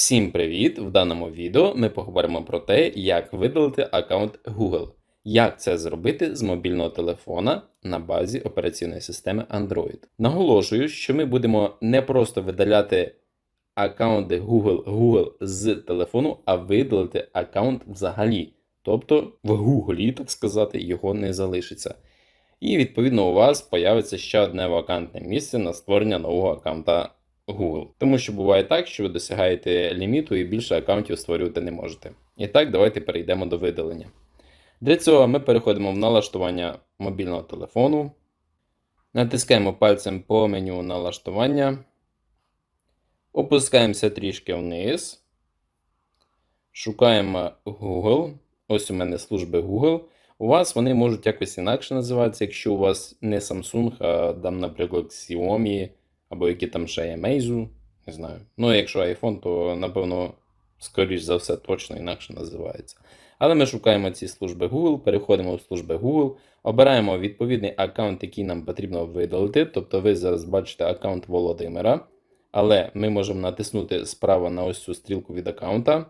Всім привіт! В даному відео ми поговоримо про те, як видалити аккаунт Google. Як це зробити з мобільного телефона на базі операційної системи Android. Наголошую, що ми будемо не просто видаляти аккаунти Google Google з телефону, а видалити аккаунт взагалі. Тобто в Google, так сказати, його не залишиться. І відповідно у вас появиться ще одне вакантне місце на створення нового аккаунта Google. Тому що буває так, що ви досягаєте ліміту і більше аккаунтів створювати не можете. І так, давайте перейдемо до видалення. Для цього ми переходимо в налаштування мобільного телефону, натискаємо пальцем по меню налаштування, опускаємося трішки вниз, шукаємо Google. Ось у мене служби Google. У вас вони можуть якось інакше називатися, якщо у вас не Samsung, а там, наприклад, Xiaomi або які там ще є Meizu, не знаю. Ну, якщо iPhone, то напевно, скоріш за все, точно інакше називається. Але ми шукаємо ці служби Google, переходимо в служби Google, обираємо відповідний аккаунт, який нам потрібно видалити. Тобто ви зараз бачите аккаунт Володимира. Але ми можемо натиснути справа на ось цю стрілку від аккаунта.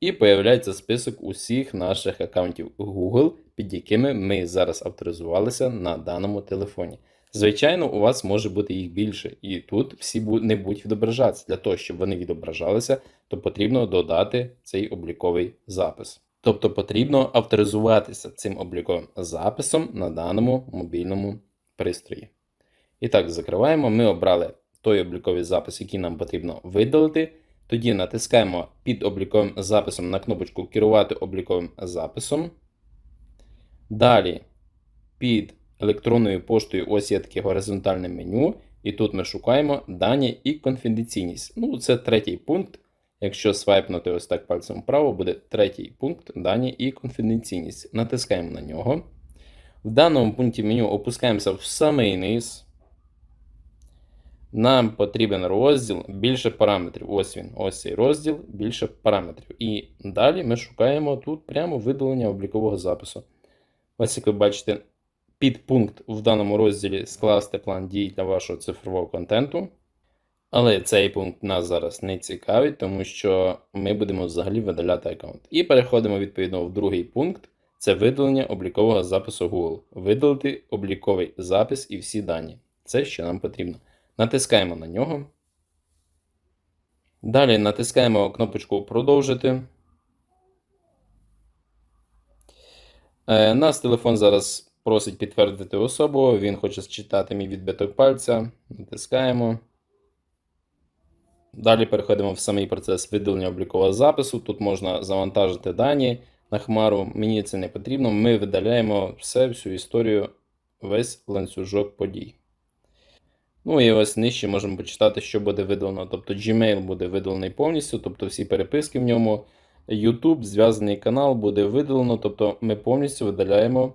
І появляється список усіх наших аккаунтів Google, під якими ми зараз авторизувалися на даному телефоні. Звичайно, у вас може бути їх більше, і тут всі не будуть відображатися. Для того, щоб вони відображалися, то потрібно додати цей обліковий запис. Тобто потрібно авторизуватися цим обліковим записом на даному мобільному пристрої. І так, закриваємо. Ми обрали той обліковий запис, який нам потрібно видалити. Тоді натискаємо під обліковим записом на кнопочку Керувати обліковим записом. Далі під електронною поштою ось є таке горизонтальне меню. І тут ми шукаємо дані і конфіденційність. Ну, це третій пункт. Якщо свайпнути ось так пальцем вправо, буде третій пункт дані і конфіденційність. Натискаємо на нього. В даному пункті меню опускаємося в самий низ. Нам потрібен розділ більше параметрів. Ось він, ось цей розділ більше параметрів. І далі ми шукаємо тут прямо видалення облікового запису. Ось як ви бачите, підпункт в даному розділі скласти план дій для вашого цифрового контенту. Але цей пункт нас зараз не цікавить, тому що ми будемо взагалі видаляти аккаунт. І переходимо відповідно в другий пункт: це видалення облікового запису Google. Видалити обліковий запис і всі дані. Це що нам потрібно. Натискаємо на нього. Далі натискаємо кнопочку Продовжити. Е, нас телефон зараз просить підтвердити особу, він хоче считати мій відбиток пальця. Натискаємо. Далі переходимо в самий процес видалення облікового запису. Тут можна завантажити дані на хмару. Мені це не потрібно. Ми видаляємо все, всю історію, весь ланцюжок подій. Ну і ось нижче можемо почитати, що буде видалено. Тобто Gmail буде видалений повністю, тобто всі переписки в ньому. YouTube, зв'язаний канал буде видалено, тобто ми повністю видаляємо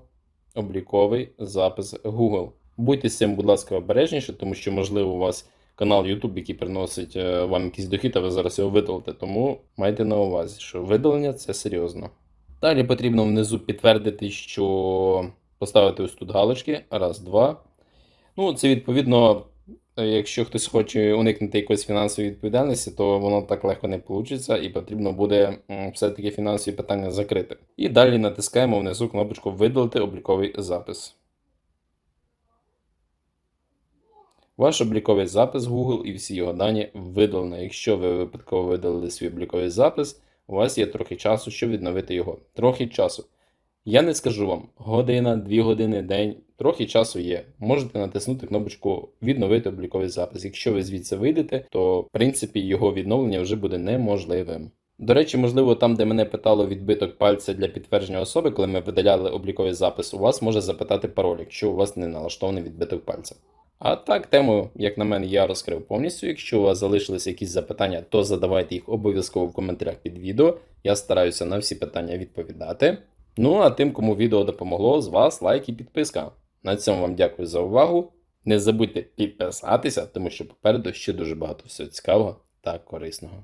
обліковий запис Google. Будьте з цим, будь ласка, обережніше, тому що, можливо, у вас канал YouTube, який приносить е, вам якийсь дохід, а ви зараз його видалите. Тому майте на увазі, що видалення це серйозно. Далі потрібно внизу підтвердити, що поставити ось тут галочки. Раз, два. Ну, це відповідно. Якщо хтось хоче уникнути якоїсь фінансової відповідальності, то воно так легко не вийде, і потрібно буде все-таки фінансові питання закрити. І далі натискаємо внизу кнопочку Видалити обліковий запис. Ваш обліковий запис Google і всі його дані видалено. Якщо ви випадково видалили свій обліковий запис, у вас є трохи часу, щоб відновити його. Трохи часу. Я не скажу вам година, дві години, день, трохи часу є. Можете натиснути кнопочку Відновити обліковий запис. Якщо ви звідси вийдете, то в принципі його відновлення вже буде неможливим. До речі, можливо, там, де мене питало відбиток пальця для підтвердження особи, коли ми видаляли обліковий запис, у вас може запитати пароль, якщо у вас не налаштований відбиток пальця. А так, тему, як на мене, я розкрив повністю. Якщо у вас залишилися якісь запитання, то задавайте їх обов'язково в коментарях під відео. Я стараюся на всі питання відповідати. Ну а тим, кому відео допомогло, з вас лайк і підписка. На цьому вам дякую за увагу. Не забудьте підписатися, тому що попереду ще дуже багато всього цікавого та корисного.